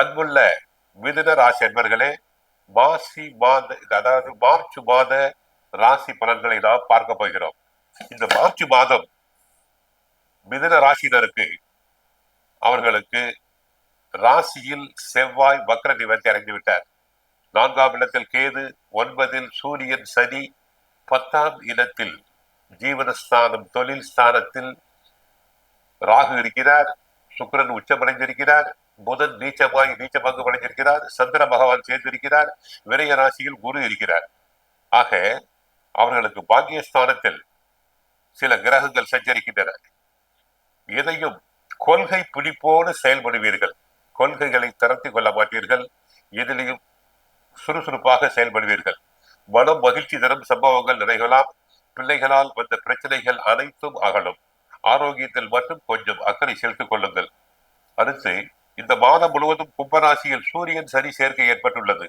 அன்புள்ள மிதுன ராசி அன்பர்களே மாசி மாத அதாவது மார்ச் மாத ராசி பலன்களை நாம் பார்க்க போகிறோம். இந்த மார்ச் மாதம் மிதுன ராசினருக்கு அவர்களுக்கு ராசியில் செவ்வாய் வக்ர நிவர்த்தி அடைந்துவிட்டார் நான்காம் இடத்தில் கேது ஒன்பதில் சூரியன் சனி பத்தாம் இடத்தில் ஜீவனஸ்தானம் தொழில் ஸ்தானத்தில் ராகு இருக்கிறார் சுக்கரன் உச்சமடைந்திருக்கிறார். புதன் நீச்ச நீச்ச பங்கு அடைஞ்சிருக்கிறார் சந்திர பகவான் சேர்ந்திருக்கிறார் விரைய ராசியில் குரு இருக்கிறார். ஆக அவர்களுக்கு பாக்கியஸ்தானத்தில் சில கிரகங்கள் சஞ்சரிக்கின்றன. எதையும் கொள்கை பிடிப்போடு செயல்படுவீர்கள். கொள்கைகளை திறத்தி கொள்ள மாட்டீர்கள். எதிலையும் சுறுசுறுப்பாக செயல்படுவீர்கள். மனம் மகிழ்ச்சி தரும் சம்பவங்கள் நிறைகலாம். பிள்ளைகளால் வந்த பிரச்சனைகள் அனைத்தும் அகலும். ஆரோக்கியத்தில் மட்டும் கொஞ்சம் அக்கறை செலுத்திக் கொள்ளுங்கள். அடுத்து இந்த மாதம் முழுவதும் கும்பராசியில் சூரியன் சரி சேர்க்கை ஏற்பட்டுள்ளது.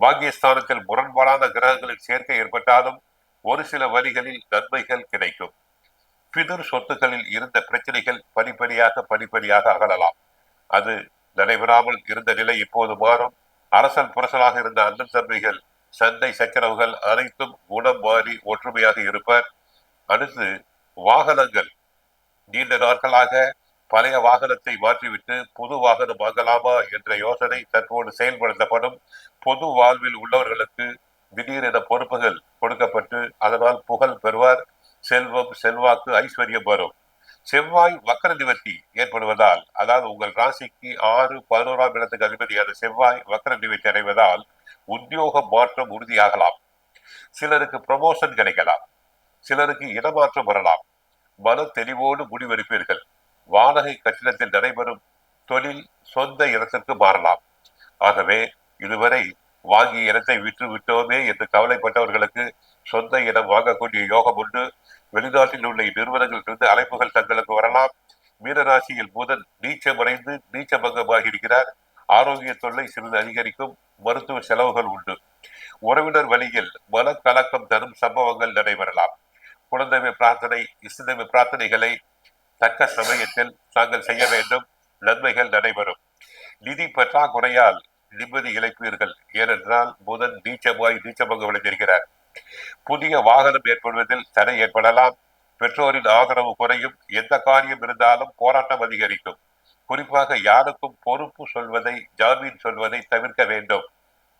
பாக்கியஸ்தானத்தில் முரண்பாடான கிரகங்களின் சேர்க்கை ஏற்பட்டாலும் ஒரு சில வழிகளில் நன்மைகள் கிடைக்கும். பிதிர் சொத்துக்களில் இருந்த பிரச்சனைகள் படிப்படியாக படிப்படியாக அகலலாம். அது நடைபெறாமல் இருந்த நிலை இப்போது மாறும். அரசல் புரசலாக இருந்த அண்ணன் தம்பிகள் சண்டை சச்சரவுகள் அனைத்தும் குணம் மாறி ஒற்றுமையாக இருப்பர். அடுத்து வாகனங்கள். நீண்ட நாட்களாக பழைய வாகனத்தை மாற்றிவிட்டு புது வாகனம் வாங்கலாமா என்ற யோசனை தற்போது செயல்படுத்தப்படும். பொது வாழ்வில் உள்ளவர்களுக்கு திடீரென பொறுப்புகள் கொடுக்கப்பட்டு அதனால் புகழ் பெறுவார். செல்வம் செல்வாக்கு ஐஸ்வர்யம் வரும். செவ்வாய் வக்கர நிவர்த்தி ஏற்படுவதால் அதாவது உங்கள் ராசிக்கு ஆறு பதினோராம் இடத்துக்கு அதிபதியான செவ்வாய் வக்கர நிவர்த்தி அடைவதால் உத்தியோக மாற்றம் உறுதியாகலாம். சிலருக்கு ப்ரமோஷன் கிடைக்கலாம். சிலருக்கு இடமாற்றம் வரலாம். மன தெளிவோடு முடிவெடுப்பீர்கள். வாடகை கட்டிடத்தில் நடைபெறும் தொழில் சொந்த இடத்திற்கு மாறலாம். ஆகவே இதுவரை வாங்கிய இடத்தை விற்று விட்டோமே என்று கவலைப்பட்டவர்களுக்கு சொந்த இடம் வாங்கக்கூடிய யோகம் உண்டு. வெளிநாட்டில் உள்ள இந்நிறுவனங்களிலிருந்து அழைப்புகள் தங்களுக்கு வரலாம். மீனராசியில் புதன் நீச்சமடைந்து நீச்சபங்கமாக இருக்கிறார் ஆரோக்கிய தொல்லை சிறிது அதிகரிக்கும் மருத்துவ செலவுகள் உண்டு. உறவினர் வழியில் மனக்கலக்கம் தரும் சம்பவங்கள் நடைபெறலாம். குழந்தைமை பிரார்த்தனை இசுதமை பிரார்த்தனைகளை தக்க சமயத்தில் தாங்கள் செய்ய வேண்டும். நன்மைகள் நடைபெறும். நிதி பற்றாக்குறையால் நிம்மதி இழைப்பீர்கள். ஏனென்றால் புதன் நீச்சமாய் நீச்சமாக விளைந்திருக்கிறார். புதிய வாகனம் ஏற்படுவதில் தடை ஏற்படலாம். பெற்றோரின் ஆதரவு குறையும். எந்த காரியம் இருந்தாலும் போராட்டம் அதிகரிக்கும். குறிப்பாக யாருக்கும் பொறுப்பு சொல்வதை ஜாமீன் சொல்வதை தவிர்க்க வேண்டும்.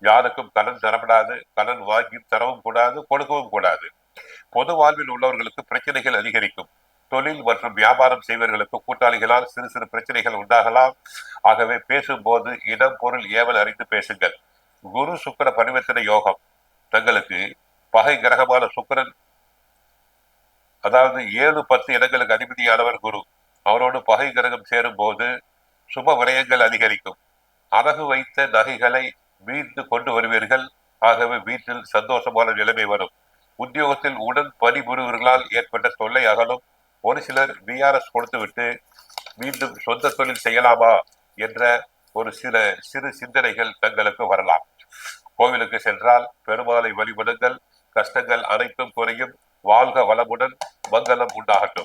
யாருக்கும் கடன் தரப்படாது. கடன் வாங்கியும் தரவும் கூடாது கொடுக்கவும் கூடாது. பொது வாழ்வில் உள்ளவர்களுக்கு பிரச்சனைகள் அதிகரிக்கும். தொழில் மற்றும் வியாபாரம் செய்வர்களுக்கு கூட்டாளிகளால் சிறு சிறு பிரச்சனைகள் உண்டாகலாம். ஆகவே பேசும்போது இடம் பொருள் ஏவல் அறிந்து பேசுங்கள். குரு சுக்கர பரிவர்த்தனை யோகம். தங்களுக்கு பகை கிரகமான சுக்கரன் அதாவது ஏழு பத்து இடங்களுக்கு அதிபதியானவர் குரு. அவரோடு பகை கிரகம் சேரும் போது சுப விரயங்கள் அதிகரிக்கும். அழகு வைத்த நகைகளை மீண்டு கொண்டு வருவீர்கள். ஆகவே வீட்டில் சந்தோஷமான நிலைமை வரும். உத்தியோகத்தில் உடன் பணிபுரிவர்களால் ஏற்பட்ட தொல்லை அகலும். ஒரு சிலர் பிஆர்எஸ் கொடுத்துவிட்டு மீண்டும் சொந்த தொழில் செய்யலாமா என்ற ஒரு சில சிறு சிந்தனைகள் தங்களுக்கு வரலாம். கோவிலுக்கு சென்றால் பெருமாளை வழிபடுங்கள் கஷ்டங்கள் அனைத்தும் குறையும் வாழ்க வளமுடன் மங்களம் உண்டாகட்டும்.